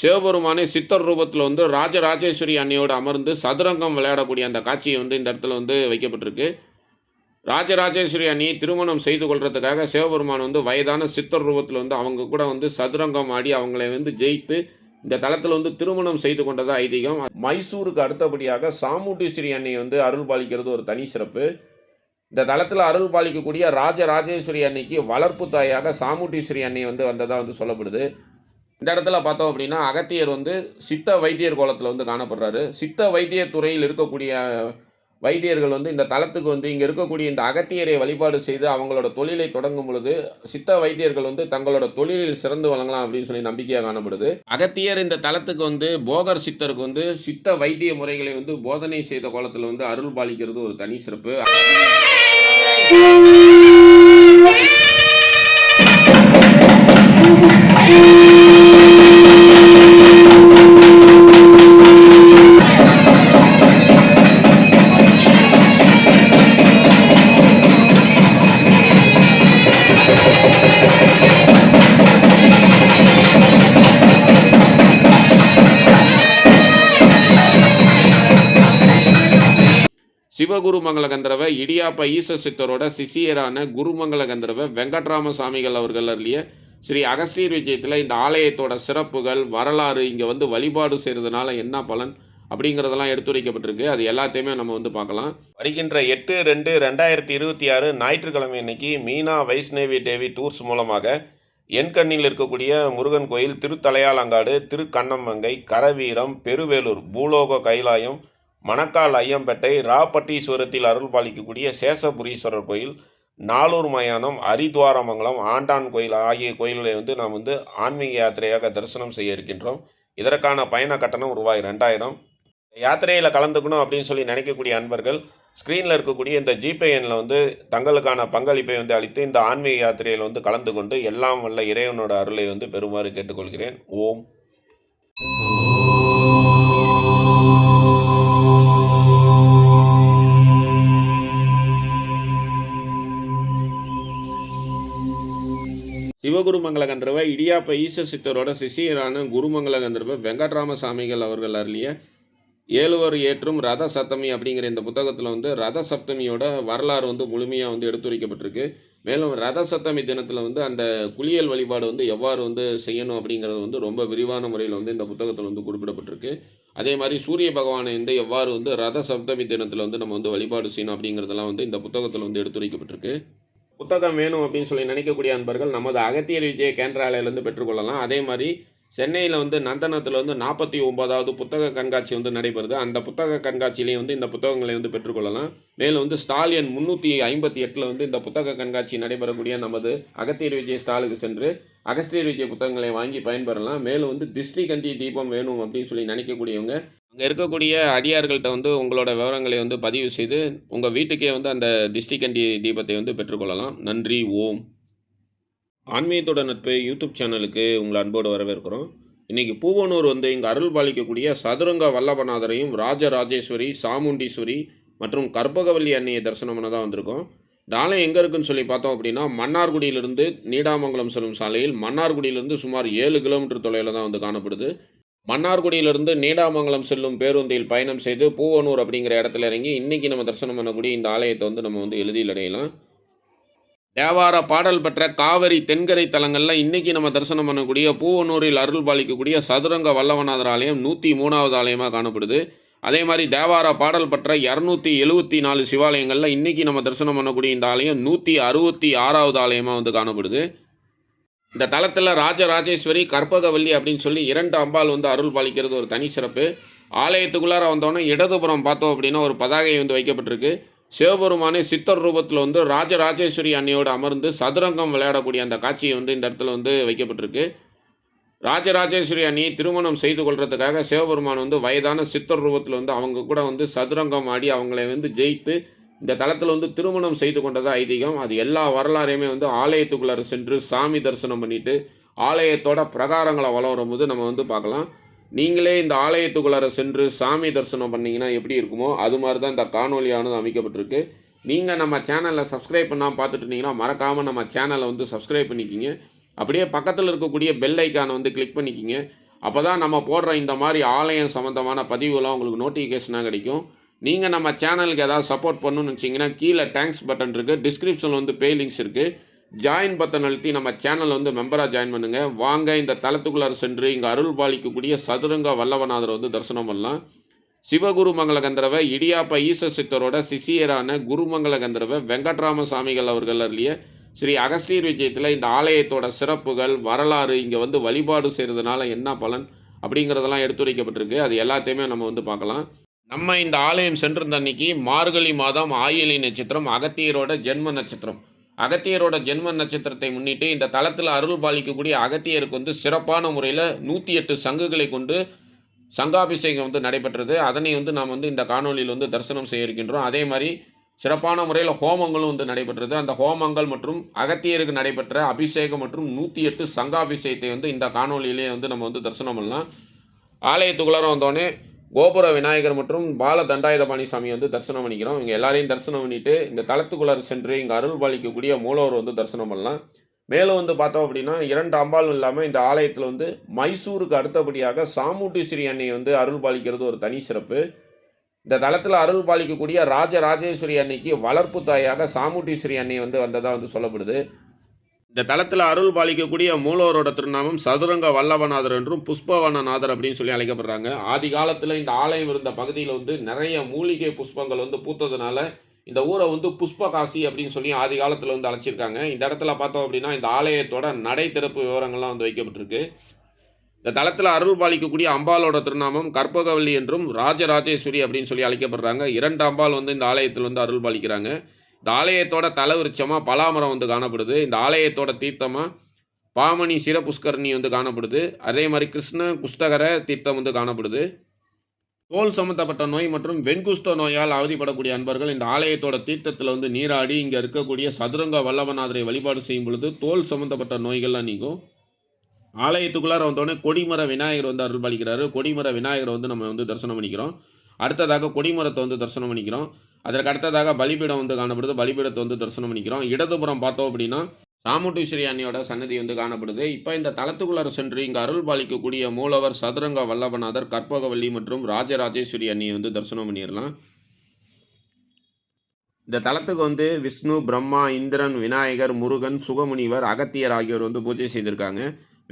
சிவபெருமானே சித்தர் ரூபத்தில் வந்து ராஜராஜேஸ்வரி அன்னையோடு அமர்ந்து சதுரங்கம் விளையாடக்கூடிய அந்த காட்சியை வந்து இந்த இடத்துல வந்து வைக்கப்பட்டிருக்கு. ராஜராஜேஸ்வரி அணியை திருமணம் செய்து கொள்றதுக்காக சிவபெருமான் வந்து வயதான சித்தர் ரூபத்தில் வந்து அவங்க கூட வந்து சதுரங்கம் ஆடி அவங்களை வந்து ஜெயித்து இந்த தளத்தில் வந்து திருமணம் செய்து கொண்டதாக ஐதீகம். மைசூருக்கு அடுத்தபடியாக சாமுண்டீஸ்வரி அன்னை வந்து அருள் பாலிக்கிறது ஒரு தனி சிறப்பு. இந்த தளத்தில் அருள் பாலிக்கக்கூடிய ராஜராஜேஸ்வரி அன்னைக்கு வளர்ப்பு தாயாக சாமுண்டீஸ்வரி அன்னை வந்து வந்ததாக வந்து சொல்லப்படுது. இந்த இடத்துல பார்த்தோம் அப்படின்னா அகத்தியர் வந்து சித்த வைத்தியர் கோலத்தில் வந்து காணப்படுறாரு. சித்த வைத்தியர் துறையில் இருக்கக்கூடிய வைத்தியர்கள் வந்து இந்த தளத்துக்கு வந்து இங்கே இருக்கக்கூடிய இந்த அகத்தியரை வழிபாடு செய்து அவங்களோட தொழிலை தொடங்கும் பொழுது சித்த வைத்தியர்கள் வந்து தங்களோட தொழிலில் சிறந்து வழங்கலாம் அப்படின்னு சொல்லி நம்பிக்கையாக காணப்படுது. அகத்தியர் இந்த தளத்துக்கு வந்து போகர் சித்தருக்கு வந்து சித்த வைத்திய முறைகளை வந்து போதனை செய்த கோலத்தில் வந்து அருள் பாலிக்கிறது ஒரு தனி சிறப்பு. சிவகுருமங்கல இடியாப்ப ஈச சித்தரோட சிசியரான குருமங்கல கந்தரவ வெங்கட்ராம சாமிகள் அவர்கள் அருளிய ஸ்ரீ அகஸ்தீர் விஜயத்தில் இந்த ஆலயத்தோட சிறப்புகள் வரலாறு இங்கே வந்து வழிபாடு செய்கிறதுனால என்ன பலன் அப்படிங்கிறதெல்லாம் எடுத்துரைக்கப்பட்டிருக்கு. அது எல்லாத்தையுமே நம்ம வந்து பார்க்கலாம். வருகின்ற எட்டு ரெண்டு ரெண்டாயிரத்தி இருபத்தி ஆறு ஞாயிற்றுக்கிழமை அன்னைக்கு மீனா வைஷ்ணவி தேவி டூர்ஸ் மூலமாக எண்கண்ணில் இருக்கக்கூடிய முருகன் கோயில் திருத்தலையாலங்காடு திருக்கண்ணமங்கை கரவீரம் பெருவேலூர் பூலோக கைலாயம் மணக்கால் ஐயம்பேட்டை ராப்பட்டீஸ்வரத்தில் அருள் பாலிக்கக்கூடிய சேஷபுரீஸ்வரர் கோயில் நாலூர் மயானம் ஹரித்வாரமங்கலம் ஆண்டான் கோயில் ஆகிய கோயில்களை வந்து நாம் வந்து ஆன்மீக யாத்திரையாக தரிசனம் செய்ய இருக்கின்றோம். இதற்கான பயண கட்டணம் ரூபாய் ரெண்டாயிரம். யாத்திரையில் கலந்துக்கணும் அப்படின்னு சொல்லி நினைக்கக்கூடிய அன்பர்கள் ஸ்க்ரீனில் இருக்கக்கூடிய இந்த ஜிபே எண்ணில் வந்து தங்களுக்கான பங்களிப்பை வந்து அளித்து இந்த ஆன்மீக யாத்திரையில் வந்து கலந்து கொண்டு எல்லாம் வல்ல இறைவனோட அருளை வந்து பெறுமாறு கேட்டுக்கொள்கிறேன். ஓம். சிவகுருமங்கல கந்தர்வ இடியாப்ப ஈச சித்தரோட சிஷியரான குருமங்கல கந்தர்வ வெங்கட்ராம சாமிகள் அவர்கள் அருளிய ஏழுவர் ஏற்றும் ரத சப்தமி அப்படிங்கிற இந்த புத்தகத்தில் வந்து ரத சப்தமியோட வரலாறு வந்து முழுமையாக வந்து எடுத்துரைக்கப்பட்டிருக்கு. மேலும் ரத சப்தமி தினத்தில் வந்து அந்த குளியல் வழிபாடு வந்து எவ்வாறு வந்து செய்யணும் அப்படிங்கிறது வந்து ரொம்ப விரிவான முறையில் வந்து இந்த புத்தகத்தில் வந்து குறிப்பிடப்பட்டிருக்கு. அதே மாதிரி சூரிய பகவானை வந்து எவ்வாறு வந்து ரத சப்தமி தினத்தில் வந்து நம்ம வந்து வழிபாடு செய்யணும் அப்படிங்கிறதெல்லாம் வந்து இந்த புத்தகத்தில் வந்து எடுத்துரைக்கப்பட்டிருக்கு. புத்தகம் வேணும் அப்படின்னு சொல்லி நினைக்கக்கூடிய அன்பர்கள் நமது அகத்தியர் விஜய கேந்திராலயிலேருந்து பெற்றுக்கொள்ளலாம். அதே மாதிரி சென்னையில் வந்து நந்தனத்தில் வந்து நாற்பத்தி ஒன்பதாவது புத்தக கண்காட்சி வந்து நடைபெறுது. அந்த புத்தக கண்காட்சியிலையும் வந்து இந்த புத்தகங்களை வந்து பெற்றுக்கொள்ளலாம். மேலும் வந்து ஸ்டாலின் முந்நூற்றி ஐம்பத்தி எட்டில் வந்து இந்த புத்தக கண்காட்சி நடைபெறக்கூடிய நமது அகத்தியர் விஜய் ஸ்டாலுக்கு சென்று அகஸ்தியர் விஜய் புத்தகங்களை வாங்கி பயன்பெறலாம். மேலும் வந்து திஷ்டி கந்தி தீபம் வேணும் அப்படின்னு சொல்லி நினைக்கக்கூடியவங்க அங்கே இருக்கக்கூடிய அடியார்கள்ட்ட வந்து உங்களோட விவரங்களை வந்து பதிவு செய்து உங்கள் வீட்டுக்கே வந்து அந்த திஷ்டிகண்டி தீபத்தை வந்து பெற்றுக்கொள்ளலாம். நன்றி ஓம். ஆன்மீகத்தோட நட்பு யூடியூப் சேனலுக்கு உங்களை அன்போடு வரவேற்கிறோம். இன்றைக்கி பூவனூர் வந்து இங்கே அருள் பாலிக்கக்கூடிய சதுரங்க வல்லபநாதரையும் ராஜராஜேஸ்வரி சாமுண்டீஸ்வரி மற்றும் கற்பகவல்லி அன்னையை தரிசனம் பண்ண தான் வந்திருக்கோம். இந்த ஆலயம் எங்கே இருக்குன்னு சொல்லி பார்த்தோம் அப்படின்னா மன்னார்குடியிலிருந்து நீடாமங்கலம் செல்லும் சாலையில் மன்னார்குடியிலிருந்து சுமார் ஏழு கிலோமீட்டர் தொலைவில் தான் வந்து காணப்படுது. மன்னார்குடியிலிருந்து நீடாமங்கலம் செல்லும் பேருந்தில் பயணம் செய்து பூவனூர் அப்படிங்கிற இடத்துல இறங்கி இன்றைக்கி நம்ம தரிசனம் பண்ணக்கூடிய இந்த ஆலயத்தை வந்து நம்ம வந்து எழுதியில் அடையலாம். தேவார பாடல் பெற்ற காவிரி தென்கரை தலங்களில் இன்றைக்கி நம்ம தரிசனம் பண்ணக்கூடிய பூவனூரில் அருள் பாலிக்கக்கூடிய சதுரங்க வல்லவநாதர் ஆலயம் நூற்றி மூணாவது ஆலயமாக காணப்படுது. அதே மாதிரி தேவார பாடல் பெற்ற இரநூத்தி எழுவத்தி நாலு சிவாலயங்களில் இன்றைக்கி நம்ம தரிசனம் பண்ணக்கூடிய இந்த ஆலயம் நூற்றி அறுபத்தி ஆறாவது ஆலயமாக வந்து காணப்படுது. இந்த தளத்தில் ராஜராஜேஸ்வரி கற்பகவல்லி அப்படின்னு சொல்லி இரண்டு அம்பாள் வந்து அருள் பாலிக்கிறது ஒரு தனி சிறப்பு. ஆலயத்துக்குள்ளார வந்தோன்னே இடதுபுறம் பார்த்தோம் அப்படின்னா ஒரு பதாகை வந்து வைக்கப்பட்டிருக்கு. சிவபெருமானே சித்தர் ரூபத்தில் வந்து ராஜராஜேஸ்வரி அன்னையோடு அமர்ந்து சதுரங்கம் விளையாடக்கூடிய அந்த காட்சியை வந்து இந்த இடத்துல வந்து வைக்கப்பட்டிருக்கு. ராஜராஜேஸ்வரி அணியை திருமணம் செய்து கொள்றதுக்காக சிவபெருமான் வந்து வயதான சித்தர் ரூபத்தில் வந்து அவங்க கூட வந்து சதுரங்கம் ஆடி அவங்களை வந்து ஜெயித்து இந்த தளத்தில் வந்து திருமணம் செய்து கொண்டது ஐதீகம் அது எல்லா வரலாறையுமே வந்து ஆலயத்துக்குள்ளார சென்று சாமி தரிசனம் பண்ணிட்டு ஆலயத்தோட பிரகாரங்களை வளரும் போது நம்ம வந்து பார்க்கலாம். நீங்களே இந்த ஆலயத்துக்குள்ளார சென்று சாமி தரிசனம் பண்ணிங்கன்னா எப்படி இருக்குமோ அது மாதிரி தான் இந்த காணொலியானது அமைக்கப்பட்டிருக்கு. நீங்கள் நம்ம சேனலில் சப்ஸ்கிரைப் பண்ணால் பார்த்துட்டு இருந்தீங்கன்னா மறக்காமல் நம்ம சேனலை வந்து சப்ஸ்கிரைப் பண்ணிக்கிங்க. அப்படியே பக்கத்தில் இருக்கக்கூடிய பெல் ஐக்கானை வந்து கிளிக் பண்ணிக்கிங்க. அப்போ தான் நம்ம போடுற இந்த மாதிரி ஆலயம் சம்மந்தமான பதிவுலாம் உங்களுக்கு நோட்டிஃபிகேஷனாக கிடைக்கும். நீங்கள் நம்ம சேனலுக்கு ஏதாவது சப்போர்ட் பண்ணணும்னு வச்சிங்கன்னா கீழே தேங்க்ஸ் பட்டன் இருக்குது டிஸ்கிரிப்ஷனில் வந்து பே லிங்க்ஸ் இருக்குது ஜாயின் பட்டன் அழுத்தி நம்ம சேனல் வந்து மெம்பராக ஜாயின் பண்ணுங்கள் வாங்க இந்த தளத்துக்குள்ளார சென்று இங்கே அருள் பாலிக்கக்கூடிய சதுரங்க வல்லவநாதரை வந்து தரிசனம் பண்ணலாம். சிவகுருமங்கல கந்தரவை இடியாப்ப ஈச சித்தரோட சிசியரான குருமங்கல கந்தரவ வெங்கட்ராம சாமிகள் அவர்கள் அருளிய ஸ்ரீ அகஸ்தீர் விஜயத்தில் இந்த ஆலயத்தோட சிறப்புகள் வரலாறு இங்கே வந்து வழிபாடு செய்கிறதுனால என்ன பலன் அப்படிங்கிறதெல்லாம் எடுத்துரைக்கப்பட்டிருக்கு. அது எல்லாத்தையுமே நம்ம வந்து பார்க்கலாம். நம்ம இந்த ஆலயம் சென்றிருந்த அன்னைக்கு மார்கழி மாதம் ஆயிலி நட்சத்திரம் அகத்தியரோட ஜென்ம நட்சத்திரம். அகத்தியரோட ஜென்ம நட்சத்திரத்தை முன்னிட்டு இந்த தளத்தில் அருள் பாலிக்கக்கூடிய அகத்தியருக்கு வந்து சிறப்பான முறையில் நூற்றி எட்டு சங்குகளை கொண்டு சங்காபிஷேகம் வந்து நடைபெற்றது. அதனை வந்து நாம் வந்து இந்த காணொலியில் வந்து தரிசனம் செய்ய இருக்கின்றோம். அதே மாதிரி சிறப்பான முறையில் ஹோமங்களும் வந்து நடைபெற்றது. அந்த ஹோமங்கள் மற்றும் அகத்தியருக்கு நடைபெற்ற அபிஷேகம் மற்றும் நூற்றி எட்டு சங்காபிஷேகத்தை வந்து இந்த காணொலியிலே வந்து நம்ம வந்து தரிசனம் பண்ணலாம். ஆலயத்துக்குள்ளார வந்தோடனே கோபுர விநாயகர் மற்றும் பால தண்டாயுதபாணி சாமி வந்து தரிசனம் பண்ணிக்கிறோம். இங்கே எல்லாரையும் தரிசனம் பண்ணிவிட்டு இந்த தளத்துக்குள்ளார சென்று இங்கே அருள் பாலிக்கக்கூடிய மூலவர் வந்து தரிசனம் பண்ணலாம். மேலும் வந்து பார்த்தோம் அப்படின்னா இரண்டு அம்பாலும் இல்லாமல் இந்த ஆலயத்தில் வந்து மைசூருக்கு அடுத்தபடியாக சாமுண்டீஸ்வரி அன்னை வந்து அருள் பாலிக்கிறது ஒரு தனி சிறப்பு. இந்த தளத்தில் அருள் பாலிக்கக்கூடிய ராஜராஜேஸ்வரி அன்னைக்கு வளர்ப்பு தாயாக சாமுண்டீஸ்வரி அன்னை வந்து வந்ததாக வந்து சொல்லப்படுது. இந்த தளத்தில் அருள் பாலிக்கக்கூடிய மூலவரோட திருநாமம் சதுரங்க வல்லவநாதர் என்றும் புஷ்பவனநாதர் அப்படின்னு சொல்லி அழைக்கப்படுறாங்க. ஆதி காலத்தில் இந்த ஆலயம் இருந்த பகுதியில் வந்து நிறைய மூலிகை புஷ்பங்கள் வந்து பூத்ததுனால இந்த ஊரை வந்து புஷ்பகாசி அப்படின்னு சொல்லி ஆதி காலத்தில் வந்து அழைச்சிருக்காங்க. இந்த இடத்துல பார்த்தோம் அப்படின்னா இந்த ஆலயத்தோட நடை திறப்பு விவரங்கள்லாம் வந்து வைக்கப்பட்டிருக்கு. இந்த தளத்தில் அருள் பாலிக்கக்கூடிய அம்பாலோட திருநாமம் கற்பகவல்லி என்றும் ராஜராஜேஸ்வரி அப்படின்னு சொல்லி அழைக்கப்படுறாங்க. இரண்டு அம்பாள் வந்து இந்த ஆலயத்தில் வந்து அருள் பாலிக்கிறாங்க. இந்த ஆலயத்தோட தலைவிருச்சமாக பலாமரம் வந்து காணப்படுது. இந்த ஆலயத்தோட தீர்த்தமாக பாமணி சிரபுஷ்கரணி வந்து காணப்படுது. அதே மாதிரி கிருஷ்ண குஸ்தகர தீர்த்தம் வந்து காணப்படுது. தோல் சம்மந்தப்பட்ட நோய் மற்றும் வெண்குஷ்ட நோயால் அவதிப்படக்கூடிய அன்பர்கள் இந்த ஆலயத்தோட தீர்த்தத்தில் வந்து நீராடி இங்கே இருக்கக்கூடிய சதுரங்க வல்லவநாதரை வழிபாடு செய்யும் பொழுது தோல் சம்மந்தப்பட்ட நோய்கள்லாம் நீங்கும். ஆலயத்துக்குள்ளார வந்தோடனே கொடிமர விநாயகர் வந்து அருள் பாலிக்கிறாரு கொடிமர விநாயகரை வந்து நம்ம வந்து தரிசனம் பண்ணிக்கிறோம். அடுத்ததாக கொடிமரத்தை வந்து தரிசனம் பண்ணிக்கிறோம். அதற்கு அடுத்ததாக பலிபீடம் வந்து காணப்படுது. பலிபீடத்தை வந்து தரிசனம் பண்ணிக்கிறோம். இடதுபுறம் பார்த்தோம் அப்படின்னா சாமுண்டீஸ்வரி அன்னையோட சன்னதி வந்து காணப்படுது. இப்போ இந்த தளத்துக்குள்ளார சென்று இங்கே அருள் பாலிக்கக்கூடிய மூலவர் சதுரங்க வல்லபநாதர் கற்பகவல்லி மற்றும் ராஜராஜேஸ்வரி அன்னியை வந்து தரிசனம் பண்ணிடலாம். இந்த தலத்துக்கு வந்து விஷ்ணு பிரம்மா இந்திரன் விநாயகர் முருகன் சுகமுனிவர் அகத்தியர் ஆகியோர் வந்து பூஜை செய்திருக்காங்க.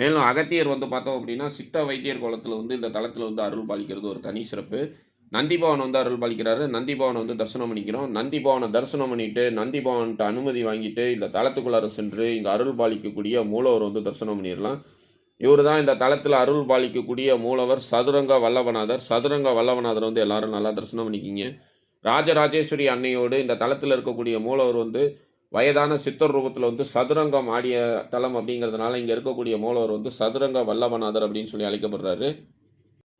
மேலும் அகத்தியர் வந்து பார்த்தோம் அப்படின்னா சித்த வைத்தியர் குளத்தில் வந்து இந்த தளத்தில் வந்து அருள் பாலிக்கிறது ஒரு தனி சிறப்பு. நந்திபவன் வந்து அருள் பாலிக்கிறாரு நந்திபவனை வந்து தரிசனம் பண்ணிக்கிறோம். நந்திபவனை தரிசனம் பண்ணிட்டு நந்திபவன்கிட்ட அனுமதி வாங்கிட்டு இந்த தளத்துக்குள்ளார சென்று இங்கே அருள் பாலிக்கக்கூடிய மூலவர் வந்து தரிசனம் பண்ணிடலாம் இவர் தான் இந்த தளத்தில் அருள் பாலிக்கக்கூடிய மூலவர் சதுரங்க வல்லவநாதர். சதுரங்க வல்லவநாதர் வந்து எல்லாரும் நல்லா தரிசனம் பண்ணிக்கிங்க. ராஜராஜேஸ்வரி அன்னையோடு இந்த தளத்தில் இருக்கக்கூடிய மூலவர் வந்து வயதான சித்தர் ரூபத்தில் வந்து சதுரங்கம் ஆடிய தலம் அப்படிங்கிறதுனால இங்கே இருக்கக்கூடிய மூலவர் வந்து சதுரங்க வல்லவநாதர் அப்படின்னு சொல்லி அழைக்கப்படுறாரு.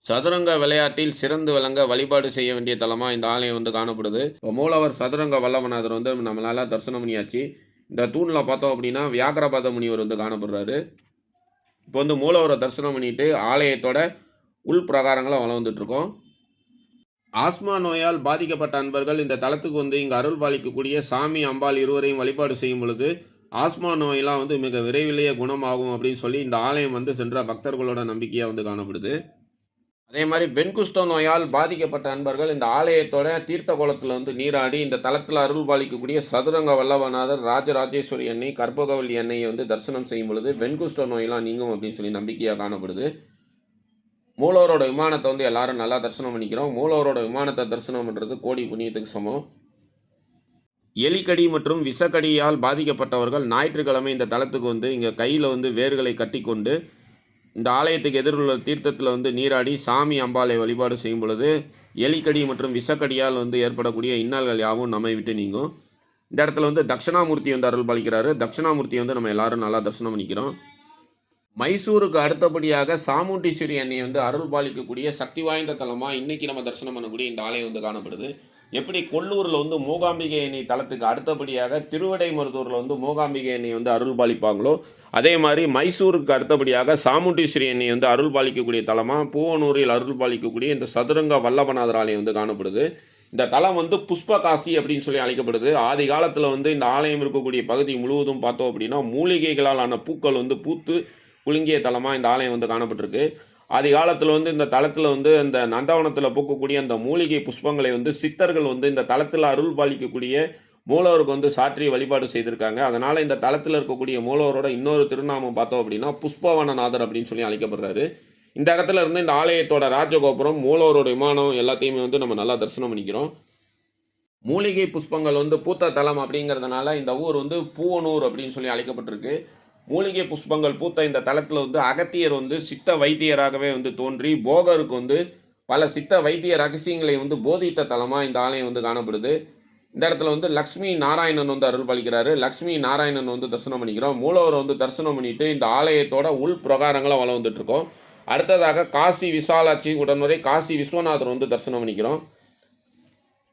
சதுரங்க விளையாட்டில் சிறந்து விளங்க வழிபாடு செய்ய வேண்டிய தலமாக இந்த ஆலயம் வந்து காணப்படுது. இப்போ மூலவர் சதுரங்க வல்லவநாதர் வந்து நம்மளால் தரிசனம் பண்ணியாச்சு. இந்த தூணில் பார்த்தோம் அப்படின்னா வியாகரபாத முனிவர் வந்து காணப்படுறாரு. இப்போ வந்து மூலவரை தரிசனம் பண்ணிட்டு ஆலயத்தோட உள் பிரகாரங்களை வளர்ந்துட்டுருக்கோம் ஆஸ்மா நோயால் பாதிக்கப்பட்ட அன்பர்கள் இந்த தளத்துக்கு வந்து இங்கே அருள் பாலிக்கக்கூடிய சாமி அம்பாள் இருவரையும் வழிபாடு செய்யும் பொழுது ஆஸ்மா நோயெல்லாம் வந்து மிக விரைவிலேயே குணமாகும் அப்படின்னு சொல்லி இந்த ஆலயம் வந்து சென்ற பக்தர்களோட நம்பிக்கையாக வந்து காணப்படுது. அதே மாதிரி வெண்குஷ்ட நோயால் பாதிக்கப்பட்ட அன்பர்கள் இந்த ஆலயத்தோட தீர்த்த குளத்தில் வந்து நீராடி இந்த தளத்தில் அருள் பாலிக்கக்கூடிய சதுரங்க வல்லவநாதர் ராஜராஜேஸ்வரி அன்னை கற்பகவல்லி அன்னையை வந்து தரிசனம் செய்யும் பொழுது வெண்குஷ்ட நோயெல்லாம் நீங்கும் அப்படின்னு சொல்லி நம்பிக்கையாக காணப்படுது. மூலவரோட விமானத்தை வந்து எல்லாரும் நல்லா தரிசனம் பண்ணிக்கிறோம். மூலவரோட விமானத்தை தரிசனம் பண்ணுறது கோடி புண்ணியத்துக்கு சமம். எலிக்கடி மற்றும் விஷக்கடியால் பாதிக்கப்பட்டவர்கள் ஞாயிற்றுக்கிழமை இந்த தளத்துக்கு வந்து இங்கே கையில் வந்து வேர்களை கட்டி கொண்டு இந்த ஆலயத்துக்கு எதிர்வுள்ள தீர்த்தத்தில் வந்து நீராடி சாமி அம்பாளை வழிபாடு செய்யும் பொழுது எலிக்கடி மற்றும் விஷக்கடியால் வந்து ஏற்படக்கூடிய இன்னல்கள் யாவும் நம்மை விட்டு நீங்கும். இந்த இடத்துல வந்து தட்சிணாமூர்த்தி வந்து அருள் பாலிக்கிறாரு. தட்சிணாமூர்த்தி வந்து நம்ம எல்லாரும் நல்லா தரிசனம் பண்ணிக்கிறோம். மைசூருக்கு அடுத்தபடியாக சாமுண்டீஸ்வரி அன்னை வந்து அருள் பாலிக்கக்கூடிய சக்தி வாய்ந்த தலமாக இன்றைக்கி நம்ம தரிசனம் பண்ணக்கூடிய இந்த ஆலயம் வந்து காணப்படுது. எப்படி கொல்லூரில் வந்து மூகாம்பிகை அணி தலத்துக்கு அடுத்தபடியாக திருவடைமருதூரில் வந்து மூகாம்பிகை அணி வந்து அருள் பாலிப்பாங்களோ அதே மாதிரி மைசூருக்கு அடுத்தபடியாக சாமுண்டீஸ்வரி அணி வந்து அருள் பாலிக்கக்கூடிய தலமாக பூவனூரில் அருள் பாலிக்கக்கூடிய இந்த சதுரங்க வல்லபநாதர் ஆலயம் வந்து காணப்படுது. இந்த தலம் வந்து புஷ்பகாசி அப்படின்னு சொல்லி அழைக்கப்படுது. ஆதி காலத்தில் வந்து இந்த ஆலயம் இருக்கக்கூடிய பகுதி முழுவதும் பார்த்தோம் அப்படின்னா மூலிகைகளால் ஆன பூக்கள் வந்து பூத்து குலுங்கிய தலமாக இந்த ஆலயம் வந்து காணப்பட்டிருக்கு. ஆதி காலத்தில் வந்து இந்த தளத்தில் வந்து இந்த நந்தவனத்தில் பூக்கக்கூடிய அந்த மூலிகை புஷ்பங்களை வந்து சித்தர்கள் வந்து இந்த தளத்தில் அருள் பாலிக்கக்கூடிய மூலவருக்கு வந்து சாற்றி வழிபாடு செய்திருக்காங்க. அதனால் இந்த தளத்தில் இருக்கக்கூடிய மூலவரோட இன்னொரு திருநாமம் பார்த்தோம் அப்படின்னா புஷ்பவனநாதர் அப்படின்னு சொல்லி அழைக்கப்படுறாரு. இந்த இடத்துல இருந்து இந்த ஆலயத்தோட ராஜகோபுரம் மூலவரோட விமானம் எல்லாத்தையுமே வந்து நம்ம நல்லா தரிசனம் பண்ணிக்கிறோம். மூலிகை புஷ்பங்கள் வந்து பூத்த தலம் அப்படிங்கிறதுனால இந்த ஊர் வந்து பூவனூர் அப்படின்னு சொல்லி அழைக்கப்பட்டிருக்கு. மூலிகை புஷ்பங்கள் பூத்த இந்த தலத்தில் வந்து அகத்தியர் வந்து சித்த வைத்தியராகவே வந்து தோன்றி போகருக்கு வந்து பல சித்த வைத்திய ரகசியங்களை வந்து போதித்த தலமாக இந்த ஆலயம் வந்து காணப்படுது. இந்த இடத்துல வந்து லக்ஷ்மி நாராயணன் வந்து அருள் பாலிக்கிறாரு. லக்ஷ்மி நாராயணன் வந்து தரிசனம் பண்ணிக்கிறோம். மூலவரை வந்து தரிசனம் பண்ணிட்டு இந்த ஆலயத்தோட உள் பிரகாரங்களை வளம் இருக்கோம். அடுத்ததாக காசி விசாலாட்சி உடனுரை காசி விஸ்வநாதர் வந்து தரிசனம் பண்ணிக்கிறோம்.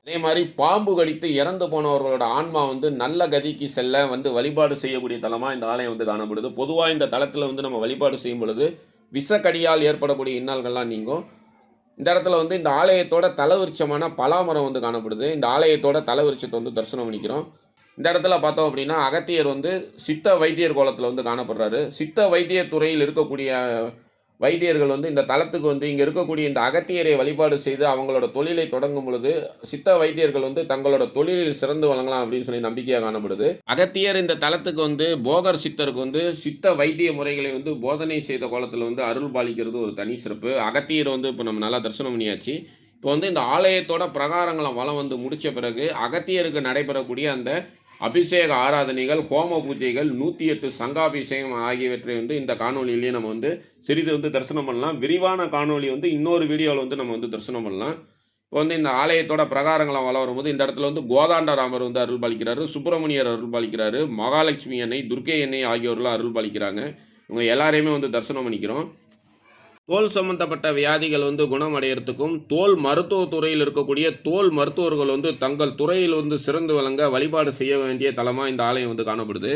அதே மாதிரி பாம்பு கடித்து இறந்து போனவர்களோட ஆன்மா வந்து நல்ல கதிக்கு செல்ல வந்து வழிபாடு செய்யக்கூடிய தலமாக இந்த ஆலயம் வந்து காணப்படுது. பொதுவாக இந்த தளத்தில் வந்து நம்ம வழிபாடு செய்யும் பொழுது விஷக்கடியால் ஏற்படக்கூடிய இன்னல்கள்லாம் நீங்கும். இந்த இடத்துல வந்து இந்த ஆலயத்தோட தலவிருச்சமான பலாமரம் வந்து காணப்படுது. இந்த ஆலயத்தோட தலவிருச்சத்தை வந்து தரிசனம் பண்ணிக்கிறோம். இந்த இடத்துல பார்த்தோம் அப்படின்னா அகத்தியர் வந்து சித்த வைத்தியர் கோலத்தில் வந்து காணப்படுறாரு. சித்த வைத்திய துறையில் இருக்கக்கூடிய வைத்தியர்கள் வந்து இந்த தளத்துக்கு வந்து இங்கே இருக்கக்கூடிய இந்த அகத்தியரை வழிபாடு செய்து அவங்களோட தொழிலை தொடங்கும் பொழுது சித்த வைத்தியர்கள் வந்து தங்களோட தொழிலில் சிறந்து வழங்கலாம் அப்படின்னு சொல்லி நம்பிக்கையாக காணப்படுது. அகத்தியர் இந்த தளத்துக்கு வந்து போகர் சித்தருக்கு வந்து சித்த வைத்திய முறைகளை வந்து போதனை செய்த கோலத்தில் வந்து அருள் பாலிக்கிறது ஒரு தனி சிறப்பு. அகத்தியர் வந்து இப்போ நம்ம நல்லா தரிசனம் பண்ணியாச்சு. இப்போ வந்து இந்த ஆலயத்தோட பிரகாரங்களை வளம் வந்து முடித்த பிறகு அகத்தியருக்கு நடைபெறக்கூடிய அந்த அபிஷேக ஆராதனைகள் ஹோம பூஜைகள் நூற்றி எட்டு சங்காபிஷேகம் ஆகியவற்றை வந்து இந்த காணொலியிலேயே நம்ம வந்து சிறிது வந்து தரிசனம் பண்ணலாம். விரிவான காணொளி வந்து இன்னொரு வீடியோவில் வந்து நம்ம வந்து தரிசனம் பண்ணலாம். இப்போ வந்து இந்த ஆலயத்தோட பிரகாரங்களை வளரும் போது இந்த இடத்துல வந்து கோதாண்டராமர் வந்து அருள் பாலிக்கிறாரு சுப்பிரமணியர் அருள் பாலிக்கிறாரு மகாலட்சுமி அன்னை துர்க்கை அன்னை ஆகியோர்லாம் அருள் பாலிக்கிறாங்க இவங்க எல்லாரையுமே வந்து தரிசனம் பண்ணிக்கிறோம். தோல் சம்பந்தப்பட்ட வியாதிகள் வந்து குணமடைகிறதுக்கும் தோல் மருத்துவத்துறையில் இருக்கக்கூடிய தோல் மருத்துவர்கள் வந்து தங்கள் துறையில் வந்து சிறந்து விளங்க வழிபாடு செய்ய வேண்டிய தலமாக இந்த ஆலயம் வந்து காணப்படுது.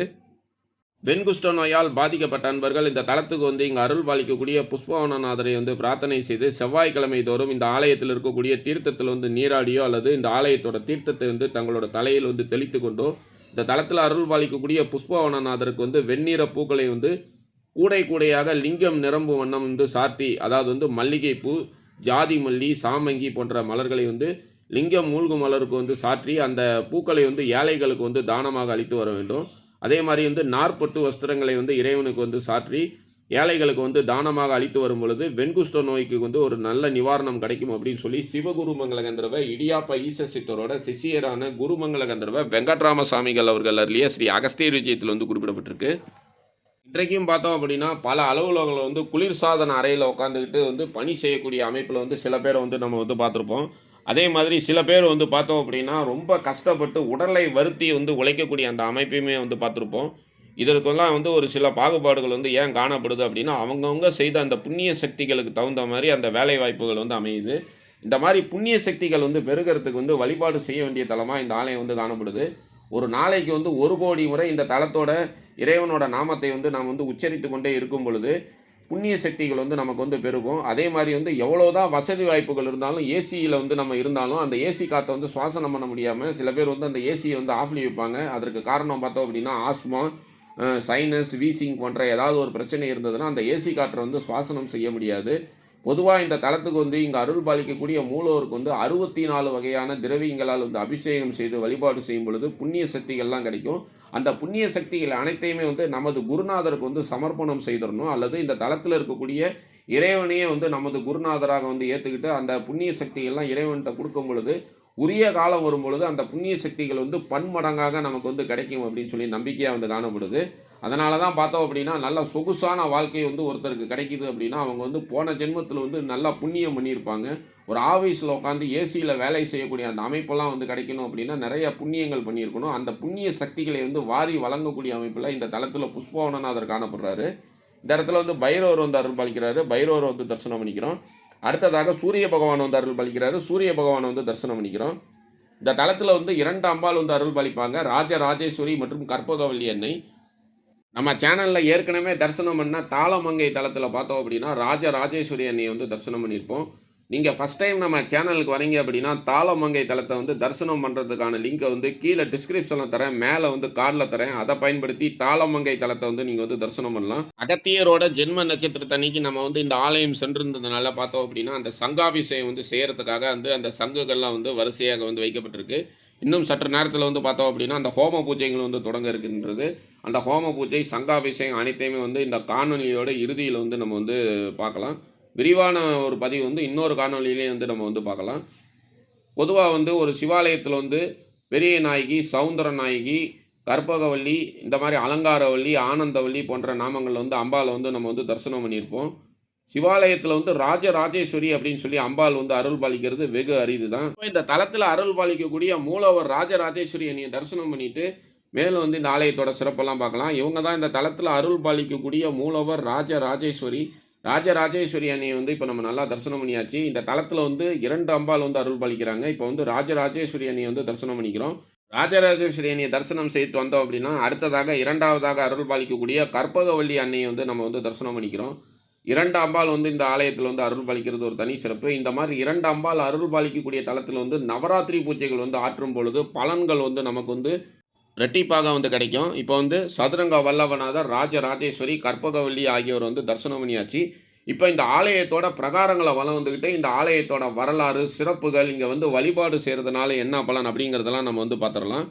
வெண்குஷ்ட நோயால் பாதிக்கப்பட்ட அன்பர்கள் இந்த தலத்துக்கு வந்து இங்கே அருள் பாலிக்கக்கூடிய புஷ்பவனநாதரை வந்து பிரார்த்தனை செய்து செவ்வாய்க்கிழமை தோறும் இந்த ஆலயத்தில் இருக்கக்கூடிய தீர்த்தத்தில் வந்து நீராடியோ அல்லது இந்த ஆலயத்தோட தீர்த்தத்தை வந்து தங்களோட தலையில் வந்து தெளித்து கொண்டோ இந்த தளத்தில் அருள் பாலிக்கக்கூடிய புஷ்பவனநாதருக்கு வந்து வெண்ணிற பூக்களை வந்து கூடை கூடையாக லிங்கம் நிரம்பும் வண்ணம் வந்து சாத்தி அதாவது வந்து மல்லிகைப்பூ ஜாதி மல்லி சாமங்கி போன்ற மலர்களை வந்து லிங்கம் மூழ்கும் மலருக்கு வந்து சாற்றி அந்த பூக்களை வந்து ஏழைகளுக்கு வந்து தானமாக அளித்து வர வேண்டும். அதே மாதிரி வந்து நாற்பட்டு வஸ்திரங்களை வந்து இறைவனுக்கு வந்து சாற்றி ஏழைகளுக்கு வந்து தானமாக அளித்து வரும் பொழுது வெண்குஷ்ட நோய்க்கு வந்து ஒரு நல்ல நிவாரணம் கிடைக்கும் அப்படின்னு சொல்லி சிவகுருமங்கல கந்தர்வ இடியாப்ப ஈச சித்தரோட சிஷியரான குருமங்கல கந்தர்வ வெங்கட்ராம சாமிகள் அவர்கள் அருளிய ஸ்ரீ அகஸ்தியர் விஜயத்தில் வந்து குறிப்பிடப்பட்டிருக்கு. இன்றைக்கும் பார்த்தோம் அப்படின்னா பல அலுவலகங்கள் வந்து குளிர்சாதன அறையில் உட்காந்துக்கிட்டு வந்து பணி செய்யக்கூடிய அமைப்பில் வந்து சில பேரை வந்து நம்ம வந்து பார்த்துருப்போம். அதே மாதிரி சில பேர் வந்து பார்த்தோம் அப்படின்னா ரொம்ப கஷ்டப்பட்டு உடலை வருத்தி வந்து உழைக்கக்கூடிய அந்த அமைப்பையுமே வந்து பார்த்துருப்போம். இதற்கெல்லாம் வந்து ஒரு சில பாகுபாடுகள் வந்து ஏன் காணப்படுது அப்படின்னா அவங்கவுங்க செய்த அந்த புண்ணிய சக்திகளுக்கு தகுந்த மாதிரி அந்த வேலை வாய்ப்புகள் வந்து அமையுது. இந்த மாதிரி புண்ணிய சக்திகள் வந்து பெருகிறதுக்கு வந்து வழிபாடு செய்ய வேண்டிய தலமாக இந்த ஆலயம் வந்து காணப்படுது. ஒரு நாளைக்கு வந்து ஒரு கோடி முறை இந்த தளத்தோட இறைவனோட நாமத்தை வந்து நாம் வந்து உச்சரித்து கொண்டே இருக்கும் பொழுது புண்ணிய சக்திகள் வந்து நமக்கு வந்து பெருகும். அதே மாதிரி வந்து எவ்வளோதான் வசதி வாய்ப்புகள் இருந்தாலும் ஏசியில் வந்து நம்ம இருந்தாலும் அந்த ஏசி காற்றை வந்து சுவாசனம் பண்ண முடியாமல் சில பேர் வந்து அந்த ஏசியை வந்து ஆஃப்லி வைப்பாங்க. அதற்கு காரணம் பார்த்தோம் அப்படின்னா ஆஸ்மா சைனஸ் வீசிங் போன்ற ஏதாவது ஒரு பிரச்சனை இருந்ததுன்னா அந்த ஏசி காற்றை வந்து சுவாசனம் செய்ய முடியாது. பொதுவாக இந்த தளத்துக்கு வந்து இங்கே அருள் பாலிக்கக்கூடிய மூலவருக்கு வந்து அறுபத்தி நாலு வகையான திரவியங்களால் வந்து அபிஷேகம் செய்து வழிபாடு செய்யும் பொழுது புண்ணிய சக்திகள்லாம் கிடைக்கும். அந்த புண்ணிய சக்திகள் அனைத்தையுமே வந்து நமது குருநாதருக்கு வந்து சமர்ப்பணம் செய்திடணும். அல்லது இந்த தளத்தில் இருக்கக்கூடிய இறைவனையே வந்து நமது குருநாதராக வந்து ஏற்றுக்கிட்டு அந்த புண்ணிய சக்திகள்லாம் இறைவன்கிட்ட கொடுக்கும் பொழுது உரிய காலம் வரும் பொழுது அந்த புண்ணிய சக்திகள் வந்து பன்மடங்காக நமக்கு வந்து கிடைக்கும் அப்படின்னு சொல்லி நம்பிக்கையாக வந்து காணப்படுது. அதனால தான் பார்த்தோம் அப்படின்னா நல்ல சொகுசான வாழ்க்கை வந்து ஒருத்தருக்கு கிடைக்கிது அப்படின்னா அவங்க வந்து போன ஜென்மத்தில் வந்து நல்லா புண்ணியம் பண்ணியிருப்பாங்க. ஒரு ஆஃபீஸில் உட்காந்து ஏசியில் வேலை செய்யக்கூடிய அந்த அமைப்பெல்லாம் வந்து கிடைக்கணும் அப்படின்னா நிறைய புண்ணியங்கள் பண்ணியிருக்கணும். அந்த புண்ணிய சக்திகளை வந்து வாரி வழங்கக்கூடிய அமைப்பில் இந்த தளத்தில் புஷ்பவனநாதர் காணப்படுறாரு. இந்த இடத்துல வந்து பைரவர் வந்து அருள் பாலிக்கிறாரு. பைரவர் வந்து தரிசனம் பண்ணிக்கிறோம். அடுத்ததாக சூரிய பகவான் வந்து அருள் பாலிக்கிறாரு. சூரிய பகவானை வந்து தரிசனம் பண்ணிக்கிறோம். இந்த தளத்தில் வந்து இரண்டு அம்பாள் வந்து அருள் பாலிப்பாங்க. ராஜ ராஜேஸ்வரி மற்றும் கற்பகவல்லி அன்னை. நம்ம சேனலில் ஏற்கனவே தரிசனம் பண்ணால் தாளமங்கை தளத்தில் பார்த்தோம் அப்படின்னா ராஜ ராஜேஸ்வரி அன்னையை வந்து தரிசனம் பண்ணியிருப்போம். நீங்கள் ஃபஸ்ட் டைம் நம்ம சேனலுக்கு வரீங்க அப்படின்னா தாளமங்கை தளத்தை வந்து தரிசனம் பண்ணுறதுக்கான லிங்கை வந்து கீழே டிஸ்கிரிப்ஷனில் தரேன். மேலே வந்து கார்டில் தரேன். அதை பயன்படுத்தி தாளமங்கை தளத்தை வந்து நீங்கள் வந்து தரிசனம் பண்ணலாம். அகத்தியரோட ஜென்ம நட்சத்திரத்தன்னைக்கு நம்ம வந்து இந்த ஆலயம் சென்றிருந்ததுனால பார்த்தோம் அப்படின்னா அந்த சங்காபிஷேகம் வந்து செய்கிறதுக்காக வந்து அந்த சங்குகள்லாம் வந்து வரிசையாக வந்து வைக்கப்பட்டிருக்கு. இன்னும் சற்று நேரத்தில் வந்து பார்த்தோம் அப்படின்னா அந்த ஹோம பூஜைகள் வந்து தொடங்க இருக்கின்றது. அந்த ஹோம பூஜை சங்காபிஷேகம் அனைத்தையுமே வந்து இந்த காணொலியோட இறுதியில் வந்து நம்ம வந்து பார்க்கலாம். விரிவான ஒரு பதிவு வந்து இன்னொரு காணொலியிலையும் வந்து நம்ம வந்து பார்க்கலாம். பொதுவாக வந்து ஒரு சிவாலயத்தில் வந்து பெரிய நாயகி சவுந்தர நாயகி கற்பகவல்லி இந்த மாதிரி அலங்காரவல்லி ஆனந்தவல்லி போன்ற நாமங்கள் வந்து அம்பாவை வந்து நம்ம வந்து தரிசனம் பண்ணியிருப்போம். சிவாலயத்தில் வந்து ராஜராஜேஸ்வரி அப்படின்னு சொல்லி அம்பாள் வந்து அருள் பாலிக்கிறது வெகு அரிது தான். இந்த தலத்தில் அருள் பாலிக்கக்கூடிய மூலவர் ராஜராஜேஸ்வரி அணியை தரிசனம் பண்ணிட்டு மேலும் வந்து இந்த ஆலயத்தோட சிறப்பெல்லாம் பார்க்கலாம். இவங்க தான் இந்த தளத்தில் அருள் பாலிக்கக்கூடிய மூலவர் ராஜராஜேஸ்வரி. ராஜராஜேஸ்வரி அணியை வந்து இப்போ நம்ம நல்லா தரிசனம் பண்ணியாச்சு. இந்த தளத்தில் வந்து இரண்டு அம்பாள் வந்து அருள் பாலிக்கிறாங்க. இப்போ வந்து ராஜராஜேஸ்வரி அணியை வந்து தரிசனம் பண்ணிக்கிறோம். ராஜராஜேஸ்வரி அன்னையை தரிசனம் செய்துட்டு வந்தோம் அப்படின்னா அடுத்ததாக இரண்டாவதாக அருள் பாலிக்கக்கூடிய கற்பகவல்லி அன்னையை வந்து நம்ம வந்து தரிசனம் பண்ணிக்கிறோம். இரண்டு அம்பாள் வந்து இந்த ஆலயத்தில் வந்து அருள் பாலிக்கிறது ஒரு தனி சிறப்பு. இந்த மாதிரி இரண்டு அம்பாள் அருள் பாலிக்கக்கூடிய தளத்தில் வந்து நவராத்திரி பூஜைகள் வந்து ஆற்றும் பொழுது பலன்கள் வந்து நமக்கு வந்து ரெட்டிப்பாக வந்து கிடைக்கும். இப்போ வந்து சதுரங்க வல்லவநாதர் ராஜராஜேஸ்வரி கற்பகவல்லி ஆகியோர் வந்து தரிசனம் பண்ணியாச்சு. இப்போ இந்த ஆலயத்தோட பிரகாரங்களை வளம் வந்துக்கிட்டு இந்த ஆலயத்தோட வரலாறு சிறப்புகள் இங்கே வந்து வழிபாடு செய்கிறதுனால என்ன பலன் அப்படிங்கிறதெல்லாம் நம்ம வந்து பார்த்துடலாம்.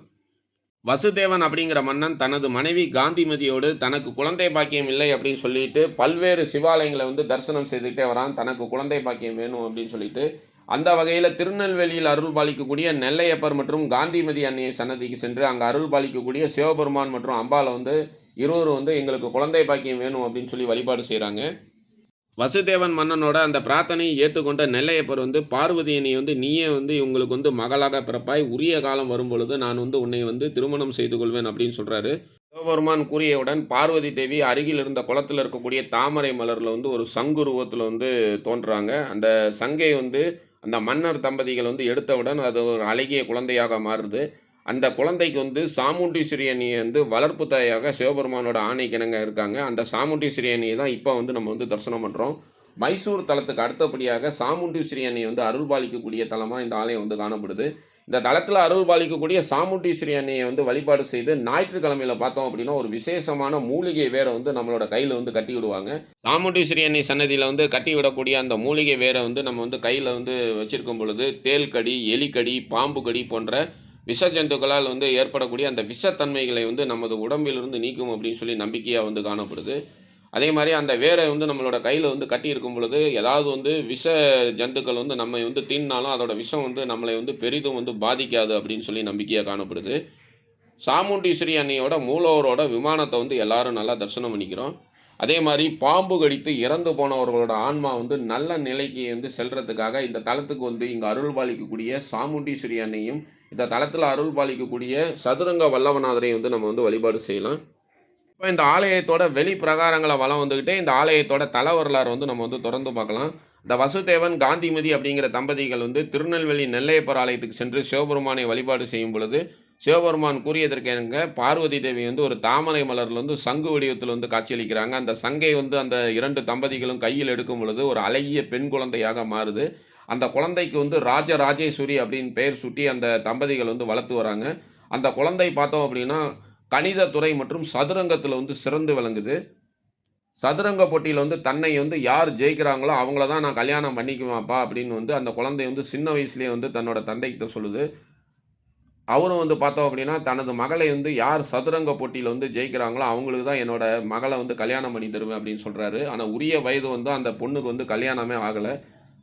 வசுதேவன் அப்படிங்கிற மன்னன் தனது மனைவி காந்திமதியோடு தனக்கு குழந்தை பாக்கியம் இல்லை அப்படின்னு சொல்லிட்டு பல்வேறு சிவாலயங்களை வந்து தரிசனம் செய்துக்கிட்டே வரான். தனக்கு குழந்தை பாக்கியம் வேணும் அப்படின்னு சொல்லிட்டு அந்த வகையில் திருநெல்வேலியில் அருள் பாலிக்கக்கூடிய நெல்லையப்பர் மற்றும் காந்திமதி அன்னையை சன்னதிக்கு சென்று அங்கே அருள் பாலிக்கக்கூடிய சிவபெருமான் மற்றும் அம்பாவை வந்து இருவரும் வந்து எங்களுக்கு குழந்தை பாக்கியம் வேணும் அப்படின்னு சொல்லி வழிபாடு செய்கிறாங்க வசுதேவன் மன்னனோட அந்த பிரார்த்தனையை ஏற்றுக்கொண்ட நெல்லையப்பர் வந்து பார்வதி வந்து நீயே வந்து இவங்களுக்கு வந்து மகளாக பிறப்பாய் உரிய காலம் வரும் பொழுது நான் வந்து உன்னை வந்து திருமணம் செய்து கொள்வேன் அப்படின்னு சொல்கிறாரு சிவபெருமான் கூறியவுடன் பார்வதி தேவி அருகில் இருந்த குளத்தில் இருக்கக்கூடிய தாமரை மலரில் வந்து ஒரு சங்கு உருவத்தில் வந்து தோன்றுறாங்க அந்த சங்கை வந்து அந்த மன்னர் தம்பதிகள் வந்து எடுத்தவுடன் அது ஒரு அழகிய குழந்தையாக மாறுது. அந்த குழந்தைக்கு வந்து சாமுண்டீஸ்வரியணி அணியை வந்து வளர்ப்பு தாயாக சிவபெருமானோட ஆணைக்கிணங்க இருக்காங்க. அந்த சாமுண்டீஸ்வரியணியை தான் இப்போ வந்து நம்ம வந்து தரிசனம் பண்ணுறோம் மைசூர் தலத்துக்கு அடுத்தபடியாக சாமுண்டீஸ்வரியணி வந்து அருள்பாலிக்கக்கூடிய தலமாக இந்த ஆலயம் வந்து காணப்படுது. இந்த தளத்தில் அருள் பாலிக்கக்கூடிய சாமுண்டீஸ்வரி அன்னையை வந்து வழிபாடு செய்து ஞாயிற்றுக்கிழமையில் பார்த்தோம் அப்படின்னா ஒரு விசேஷமான மூலிகை வேரை வந்து நம்மளோட கையில் வந்து கட்டி விடுவாங்க. சாமுண்டீஸ்வரி அன்னை சன்னதியில் வந்து கட்டி விடக்கூடிய அந்த மூலிகை வேரை வந்து நம்ம வந்து கையில் வந்து வச்சிருக்கும் பொழுது தேல்கடி எலிக்கடி பாம்பு கடி போன்ற விஷ ஜந்துக்களால் வந்து ஏற்படக்கூடிய அந்த விஷத்தன்மைகளை வந்து நமது உடம்பிலிருந்து நீக்கும் அப்படின்னு சொல்லி நம்பிக்கையாக வந்து காணப்படுது. அதே மாதிரி அந்த வேரை வந்து நம்மளோட கையில் வந்து கட்டி இருக்கும் பொழுது ஏதாவது வந்து விஷ ஜந்துக்கள் வந்து நம்ம வந்து தின்னாலும் அதோட விஷம் வந்து நம்மளை வந்து பெரிதும் வந்து பாதிக்காது அப்படின்னு சொல்லி நம்பிக்கையாக காணப்படுது. சாமுண்டீஸ்வரி அன்னையோட மூலவரோட விமானத்தை வந்து எல்லாரும் நல்லா தரிசனம் பண்ணிக்கிறோம். அதே மாதிரி பாம்பு கடித்து இறந்து போனவர்களோட ஆன்மா வந்து நல்ல நிலைக்கு வந்து செல்றதுக்காக இந்த தளத்துக்கு வந்து இங்கே அருள் பாலிக்கக்கூடிய சாமுண்டீஸ்வரி அன்னையும் இந்த தளத்தில் அருள் பாலிக்கக்கூடிய சதுரங்க வல்லவநாதரையும் வந்து நம்ம வந்து வழிபாடு செய்யலாம். இப்போ இந்த ஆலயத்தோட வெளி பிரகாரங்களை வளம் வந்துக்கிட்டே இந்த ஆலயத்தோட தல வரலாறு வந்து நம்ம வந்து தொடர்ந்து பார்க்கலாம். இந்த வசுதேவன் காந்திமதி அப்படிங்கிற தம்பதிகள் வந்து திருநெல்வேலி நெல்லையப்பர் ஆலயத்துக்கு சென்று சிவபெருமானை வழிபாடு செய்யும் பொழுது சிவபெருமான் கூறியதற்கு எனக்கு பார்வதி தேவி வந்து ஒரு தாமரை மலரில் வந்து சங்கு வடிவத்தில் வந்து காட்சியளிக்கிறாங்க. அந்த சங்கை வந்து அந்த இரண்டு தம்பதிகளும் கையில் எடுக்கும் பொழுது ஒரு அழகிய பெண் குழந்தையாக மாறுது. அந்த குழந்தைக்கு வந்து ராஜராஜேஸ்வரி அப்படின்னு பெயர் சுட்டி அந்த தம்பதிகள் வந்து வளர்த்து வராங்க. அந்த குழந்தை பார்த்தோம் அப்படின்னா கணிதத்துறை மற்றும் சதுரங்கத்தில் வந்து சிறந்து விளங்குது. சதுரங்க போட்டியில் வந்து தன்னை வந்து யார் ஜெயிக்கிறாங்களோ அவங்கள தான் நான் கல்யாணம் பண்ணிக்குவேன்ப்பா அப்படின்னு வந்து அந்த குழந்தை வந்து சின்ன வயசுலேயே வந்து தன்னோட தந்தைக்கிட்ட சொல்லுது. அவரும் வந்து பார்த்தோம் அப்படின்னா தனது மகளை வந்து யார் சதுரங்க போட்டியில் வந்து ஜெயிக்கிறாங்களோ அவங்களுக்கு தான் என்னோட மகளை வந்து கல்யாணம் பண்ணி தருவேன் அப்படின்னு சொல்கிறாரு ஆனால் உரிய வயது வந்து அந்த பொண்ணுக்கு வந்து கல்யாணமே ஆகலை.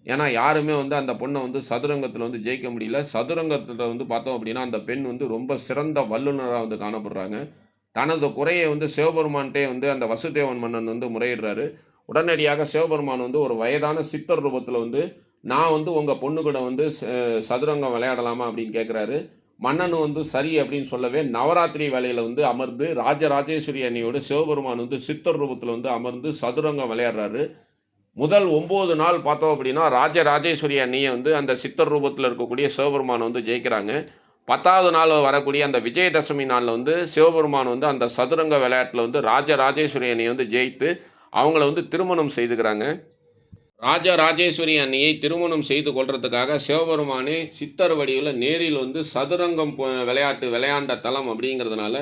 ஏன்னா யாருமே வந்து அந்த பொண்ணை வந்து சதுரங்கத்தில் வந்து ஜெயிக்க முடியல. சதுரங்கத்தில் வந்து பார்த்தோம் அப்படின்னா அந்த பெண் வந்து ரொம்ப சிறந்த வல்லுநராக வந்து காணப்படுறாங்க. தனது குறையை வந்து சிவபெருமான்கிட்டே வந்து அந்த வசுதேவன் மன்னன் வந்து முறையிடுறாரு. உடனடியாக சிவபெருமான் வந்து ஒரு வயதான சித்தர் ரூபத்தில் வந்து நான் வந்து உங்கள் பொண்ணு கூட வந்து ச- சதுரங்கம் விளையாடலாமா? அப்படின்னு கேட்குறாரு மன்னன் வந்து சரி அப்படின்னு சொல்லவே நவராத்திரி வேலையில் வந்து அமர்ந்து ராஜராஜேஸ்வரி அன்னையோடு சிவபெருமான் வந்து சித்தர் ரூபத்தில் வந்து அமர்ந்து சதுரங்கம் விளையாடுறாரு. முதல் ஒம்பது நாள் பார்த்தோம் அப்படின்னா ராஜராஜேஸ்வரி அண்ணியை வந்து அந்த சித்தர் ரூபத்தில் இருக்கக்கூடிய சிவபெருமான் வந்து ஜெயிக்கிறாங்க. பத்தாவது நாள் வரக்கூடிய அந்த விஜயதசமி நாளில் வந்து சிவபெருமான் வந்து அந்த சதுரங்க விளையாட்டில் வந்து ராஜராஜேஸ்வரி அண்ணியை வந்து ஜெயித்து அவங்கள வந்து திருமணம் செய்துக்கிறாங்க. ராஜ ராஜேஸ்வரி அன்னையை திருமணம் செய்து கொள்றதுக்காக சிவபெருமானே சித்தர் வடிவில் நேரில் வந்து சதுரங்கம் விளையாட்டு விளையாண்ட தலம் அப்படிங்கிறதுனால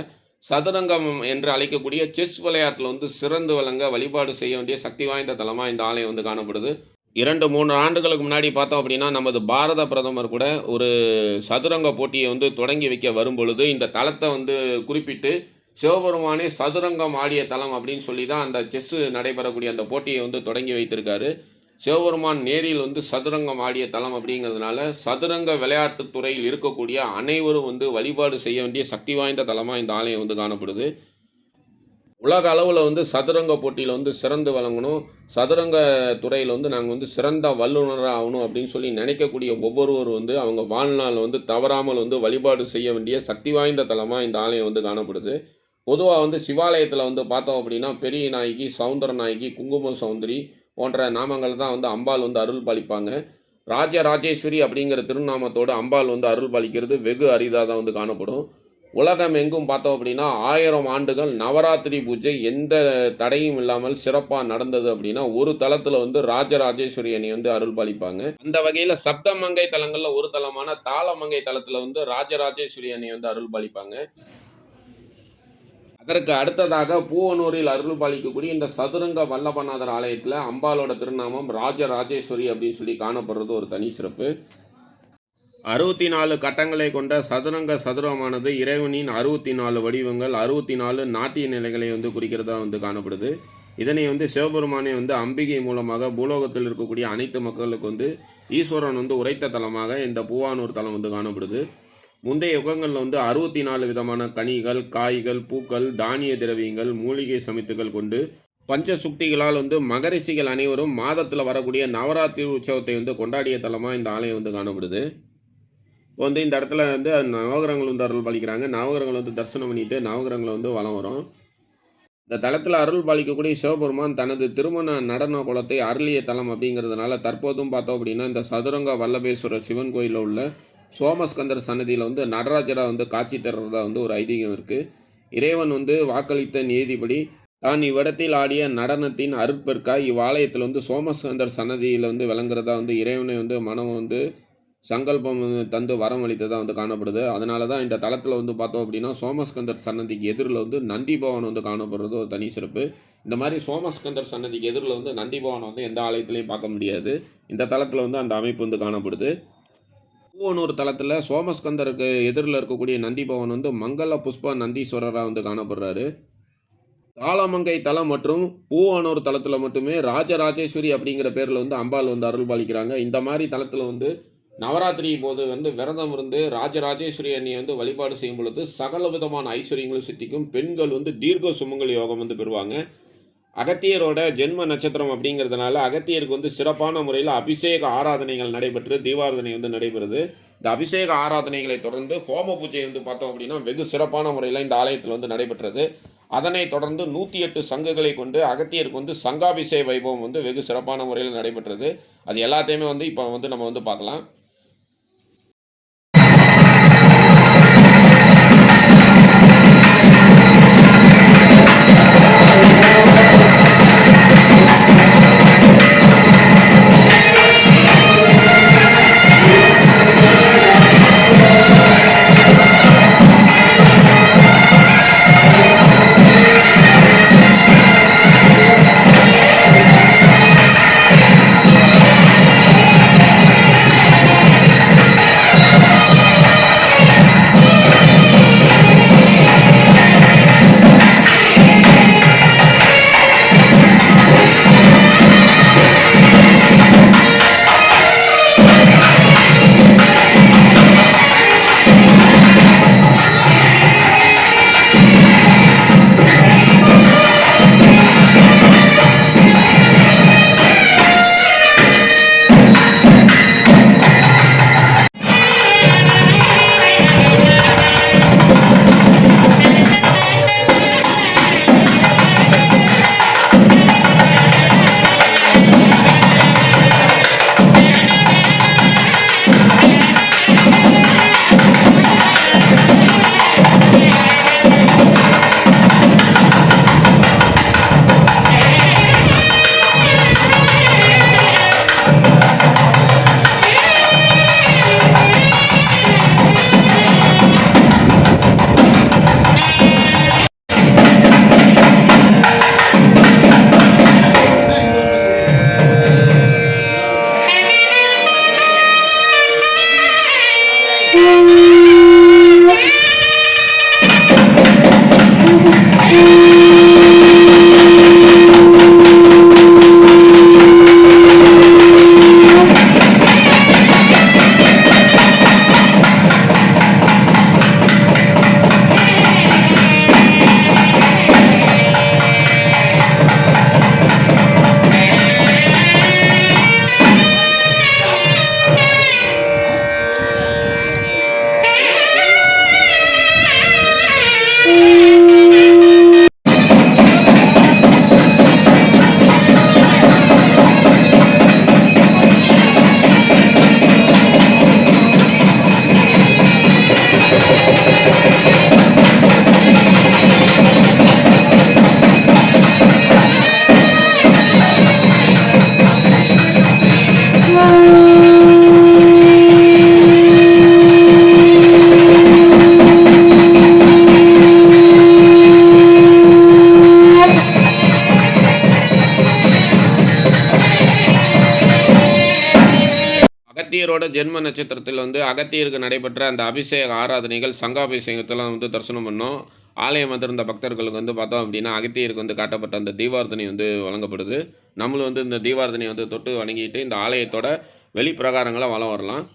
சதுரங்கம் என்று அழைக்கக்கூடிய செஸ் விளையாட்டில் வந்து சிறந்து விளங்க வழிபாடு செய்ய வேண்டிய சக்தி வாய்ந்த தலமாக இந்த ஆலயம் வந்து காணப்படுது. இரண்டு மூணு ஆண்டுகளுக்கு முன்னாடி பார்த்தோம் அப்படின்னா நமது பாரத பிரதமர் கூட ஒரு சதுரங்க போட்டியை வந்து தொடங்கி வைக்க வரும் பொழுது இந்த தலத்தை வந்து குறிப்பிட்டு சிவபெருமானே சதுரங்கம் ஆடிய தலம் அப்படின்னு சொல்லி தான் அந்த செஸ் நடைபெறக்கூடிய அந்த போட்டியை வந்து தொடங்கி வைத்திருக்காரு. சிவபெருமான் நேரில் வந்து சதுரங்கம் ஆடிய தலம் அப்படிங்கிறதுனால சதுரங்க விளையாட்டுத் துறையில் இருக்கக்கூடிய அனைவரும் வந்து வழிபாடு செய்ய வேண்டிய சக்தி வாய்ந்த தலமாக இந்த ஆலயம் வந்து காணப்படுது. உலக அளவில் வந்து சதுரங்க போட்டியில் வந்து சிறந்து வழங்கணும் சதுரங்க துறையில் வந்து நாங்கள் வந்து சிறந்த வல்லுநராக ஆகணும் அப்படின்னு சொல்லி நினைக்கக்கூடிய ஒவ்வொருவரும் வந்து அவங்க வாழ்நாள் வந்து தவறாமல் வந்து வழிபாடு செய்ய வேண்டிய சக்தி வாய்ந்த தலமாக இந்த ஆலயம் வந்து காணப்படுது. பொதுவாக வந்து சிவாலயத்தில் வந்து பார்த்தோம் அப்படின்னா பெரிய நாயகி சவுந்தர நாயகி குங்கும சௌந்தரி போன்ற நாமங்கள் தான் வந்து அம்பாள் வந்து அருள் பாலிப்பாங்க ராஜ ராஜேஸ்வரி அப்படிங்கிற திருநாமத்தோடு அம்பாள் வந்து அருள் பாலிக்கிறது வெகு அரிதாக தான் வந்து காணப்படும். உலகம் எங்கும் பார்த்தோம் அப்படின்னா ஆயிரம் ஆண்டுகள் நவராத்திரி பூஜை எந்த தடையும் இல்லாமல் சிறப்பாக நடந்தது அப்படின்னா ஒரு தலத்தில் வந்து ராஜராஜேஸ்வரி அணி வந்து அருள் பாலிப்பாங்க அந்த வகையில் சப்தமங்கை தலங்களில் ஒரு தலமான தாளமங்கை தலத்தில் வந்து ராஜராஜேஸ்வரி அணி வந்து அருள் பாலிப்பாங்க அதற்கு அடுத்ததாக பூவனூரில் அருள் பாலிக்கக்கூடிய இந்த சதுரங்க வல்லபநாதர் ஆலயத்தில் அம்பாலோட திருநாமம் ராஜராஜேஸ்வரி அப்படின்னு சொல்லி காணப்படுறது ஒரு தனி சிறப்பு. அறுபத்தி நாலு கட்டங்களை கொண்ட சதுரங்க சதுரமானது இறைவனின் அறுபத்தி நாலு வடிவங்கள் அறுபத்தி நாலு நாட்டிய நிலைகளை வந்து குறிக்கிறதா வந்து காணப்படுது. இதனை வந்து சிவபெருமானை வந்து அம்பிகை மூலமாக பூலோகத்தில் இருக்கக்கூடிய அனைத்து மக்களுக்கு வந்து ஈஸ்வரன் வந்து உரைத்த தலமாக இந்த பூவானூர் தலம் வந்து காணப்படுது. முந்தைய யுகங்களில் வந்து அறுபத்தி நாலு விதமான கனிகள் காய்கள் பூக்கள் தானிய திரவியங்கள் மூலிகை சமித்துகள் கொண்டு பஞ்ச சுக்திகளால் வந்து மகரிஷிகள் அனைவரும் மாதத்தில் வரக்கூடிய நவராத்திரி உற்சவத்தை வந்து கொண்டாடிய தலமாக இந்த ஆலயம் வந்து காணப்படுது. இப்போ வந்து இந்த இடத்துல வந்து நவகிரகங்கள் வந்து அருள் பாலிக்கிறாங்க. நவகிரகங்கள் வந்து தரிசனம் பண்ணிட்டு நவகிரகங்களை வந்து வலம் வரும். இந்த தளத்தில் அருள் பாலிக்கக்கூடிய சிவபெருமான் தனது திருமண நடன குலத்தை அருளிய தலம் அப்படிங்கிறதுனால தற்போதும் பார்த்தோம் அப்படின்னா இந்த சதுரங்க வல்லபேஸ்வரர் சிவன் கோயிலில் உள்ள சோமஸ்கந்தர் சன்னதியில் வந்து நடராஜராக வந்து காட்சி தர்றதா வந்து ஒரு ஐதீகம் இருக்குது இறைவன் வந்து வாக்களித்த நீதிபடி தான் இவ்விடத்தில் ஆடிய நடனத்தின் அருட்பெருக்காய் இவ்வாலயத்தில் வந்து சோமஸ்கந்தர் சன்னதியில் வந்து விளங்குறதா வந்து இறைவனை வந்து மனம் வந்து சங்கல்பம் வந்து தந்து வரம் அளித்ததாக வந்து காணப்படுது. அதனால தான் இந்த தளத்தில் வந்து பார்த்தோம் அப்படின்னா சோமஸ்கந்தர் சன்னதிக்கு எதிரில் வந்து நந்தி பவன் வந்து காணப்படுறது ஒரு தனி சிறப்பு. இந்த மாதிரி சோமஸ்கந்தர் சன்னதிக்கு எதிரில் வந்து நந்தி பவன் வந்து எந்த ஆலயத்துலையும் பார்க்க முடியாது. இந்த தளத்தில் வந்து அந்த அமைப்பு வந்து காணப்படுது. பூவனூர் தளத்தில் சோமஸ்கந்தருக்கு எதிரில் இருக்கக்கூடிய நந்தி பவன் வந்து மங்கள புஷ்ப நந்தீஸ்வரராக வந்து காணப்படுறாரு. தாளமங்கை தலம் மற்றும் பூவானூர் தளத்தில் மட்டுமே ராஜராஜேஸ்வரி அப்படிங்கிற பேரில் வந்து அம்பாள் வந்து அருள் பாலிக்கிறாங்க. இந்த மாதிரி தளத்தில் வந்து நவராத்திரி போது வந்து விரதம் இருந்து ராஜராஜேஸ்வரி அன்னியை வந்து வழிபாடு செய்யும் பொழுது சகல விதமான ஐஸ்வர்யங்களும் சித்திக்கும். பெண்கள் வந்து தீர்க்க சுமங்கல் யோகம் வந்து பெறுவாங்க. அகத்தியரோட ஜென்ம நட்சத்திரம் அப்படிங்கிறதுனால அகத்தியருக்கு வந்து சிறப்பான முறையில் அபிஷேக ஆராதனைகள் நடைபெற்று தீபாராதனை வந்து நடைபெறுது. இந்த அபிஷேக ஆராதனைகளை தொடர்ந்து ஹோம பூஜை வந்து பார்த்தோம் அப்படின்னா வெகு சிறப்பான முறையில் இந்த ஆலயத்தில் வந்து நடைபெற்றது. அதனைத் தொடர்ந்து நூற்றி எட்டு சங்குகளை கொண்டு அகத்தியருக்கு வந்து சங்காபிஷேக வைபவம் வந்து வெகு சிறப்பான முறையில் நடைபெற்றது. அது எல்லாத்தையுமே வந்து இப்போ வந்து நம்ம வந்து பார்க்கலாம். you. ஜென்ம நட்சத்திரத்தில் வந்து அகத்தியருக்கு நடைபெற்ற அந்த அபிஷேக ஆராதனைகள் சங்காபிஷேகத்தெல்லாம் வந்து தரிசனம் பண்ணோம். ஆலயம் வந்திருந்த பக்தர்களுக்கு வந்து பார்த்தோம் அப்படின்னா அகத்தியருக்கு வந்து காட்டப்பட்ட அந்த தீபார்த்தனை வந்து வழங்கப்படுது. நம்மளும் வந்து இந்த தீபார்த்தனையை வந்து தொட்டு வணங்கிட்டு இந்த ஆலயத்தோட வெளிப்பிரகாரங்களை வளம் வரலாம்.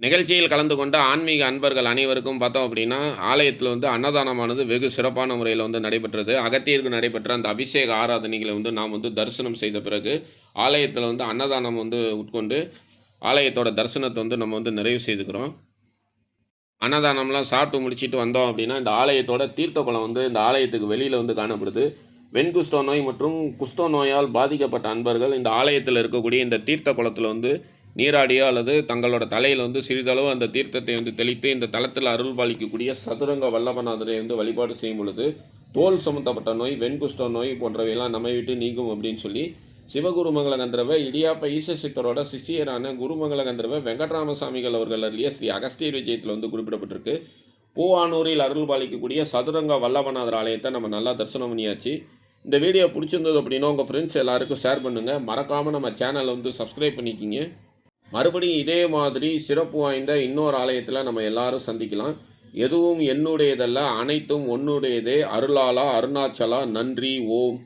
நிகழ்ச்சியில் கலந்து கொண்ட ஆன்மீக அன்பர்கள் அனைவருக்கும் பார்த்தோம் அப்படின்னா ஆலயத்தில் வந்து அன்னதானமானது வெகு சிறப்பான முறையில் வந்து நடைபெற்றது. அகத்தியருக்கு நடைபெற்ற அந்த அபிஷேக ஆராதனைகளை வந்து நாம் வந்து தரிசனம் செய்த பிறகு ஆலயத்தில் வந்து அன்னதானம் வந்து உட்கொண்டு ஆலயத்தோட தரிசனத்தை வந்து நம்ம வந்து நிறைவு செய்துக்கிறோம். அன்னதானம்லாம் சாப்பிட்டு முடிச்சிட்டு வந்தோம் அப்படின்னா இந்த ஆலயத்தோட தீர்த்த குளம் வந்து இந்த ஆலயத்துக்கு வெளியில் வந்து காணப்படுது. வெண்குஷ்ட நோய் மற்றும் குஷ்ட நோயால் பாதிக்கப்பட்ட அன்பர்கள் இந்த ஆலயத்தில் இருக்கக்கூடிய இந்த தீர்த்த குளத்தில் வந்து நீராடியோ அல்லது தங்களோட தலையில் வந்து சிறிதளவு அந்த தீர்த்தத்தை வந்து தெளித்து இந்த தளத்தில் அருள் பாலிக்கக்கூடிய சதுரங்க வல்லபநாதரை வந்து வழிபாடு செய்யும் பொழுது தோல் சம்மந்தப்பட்ட நோய் வெண்குஷ்ட நோய் போன்றவையெல்லாம் நம்மை விட்டு நீங்கும் அப்படின்னு சொல்லி சிவகுருமங்கல கந்தரவ இடியாப்ப ஈச சித்தரோட சிஷியரான குருமங்கல கந்தரவ வெங்கட்ராமசாமிகள் அவர்கள் அருளிய ஸ்ரீ அகஸ்தியர் விஜயத்தில் வந்து குறிப்பிடப்பட்டிருக்கு. பூவானூரில் அருள் பாலிக்கக்கூடிய சதுரங்க வல்லபநாதர் ஆலயத்தை நம்ம நல்லா தரிசனம் பண்ணியாச்சு. இந்த வீடியோ பிடிச்சிருந்தது அப்படின்னா உங்கள் ஃப்ரெண்ட்ஸ் எல்லாருக்கும் ஷேர் பண்ணுங்கள் மறக்காமல் நம்ம சேனலை வந்து சப்ஸ்கிரைப் பண்ணிக்கிங்க. மறுபடியும் இதே மாதிரி சிறப்பு வாய்ந்த இன்னொரு ஆலயத்தில் நம்ம எல்லாரும் சந்திக்கலாம். எதுவும் என்னுடையதல்ல அனைத்தும் உன்னுடையதே. அருளாலா அருணாச்சலா நன்றி ஓம்.